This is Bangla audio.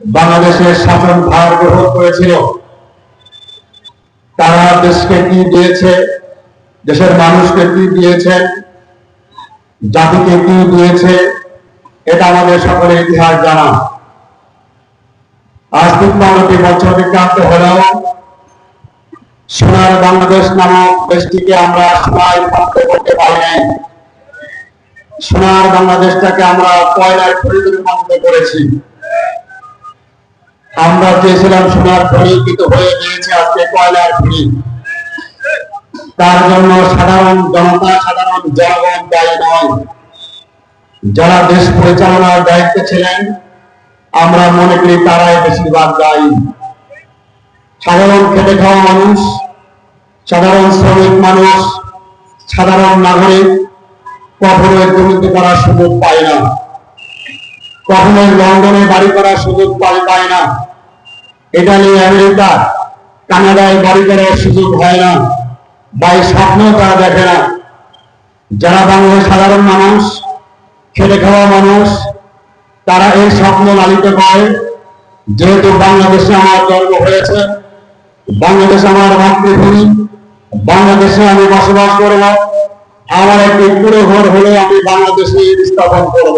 বাংলাদেশের শাসন ভার গ্রহণ করেছিল। তারা দেশকে কি দিয়েছে, দেশের মানুষকে কি দিয়েছে, জাতিকে কি দিয়েছে, এটা আমাদের সকলের ইতিহাস জানা। আজ তিপ্পান্নটি বছর অতিক্রান্ত হলেও সোনার বাংলাদেশ নামক দেশটিকে আমরা প্রাপ্ত করতে পারি সোনার বাংলাদেশটাকে আমরা খনিতে রূপান্তর করেছি। আমরা চেয়েছিলাম সোনার খনি কিন্তু হয়ে গিয়েছে আজকে কয়লার খনি। তার জন্য সাধারণ জনতা, সাধারণ জনগণ দায়ী নয়। যারা দেশ পরিচালনার দায়িত্বে ছিলেন, আমরা মনে করি তারাই বেশিরভাগ দায়ী। সাধারণ খেটে খাওয়া মানুষ, সাধারণ শ্রমিক মানুষ, সাধারণ নাগরিক কখনোই দুর্নীতি করার সুযোগ পায় না। কখনোই লন্ডনে বাড়ি করার সুযোগ পায় পায় না। ইটালি আমেরিকা, কানাডায় বাড়ি করার সুযোগ হয় না। বা এই স্বপ্ন তারা দেখে না। যারা বাংলাদেশের সাধারণ মানুষ খেলে খাওয়া মানুষ, তারা এই স্বপ্ন লালিত করে যেহেতু বাংলাদেশে আমার জন্ম হয়েছে, বাংলাদেশ আমার মাতৃভূমি, বাংলাদেশে আমি বসবাস করব। আমার একটি পুরো ঘর হলে আমি বাংলাদেশে স্থাপন করব।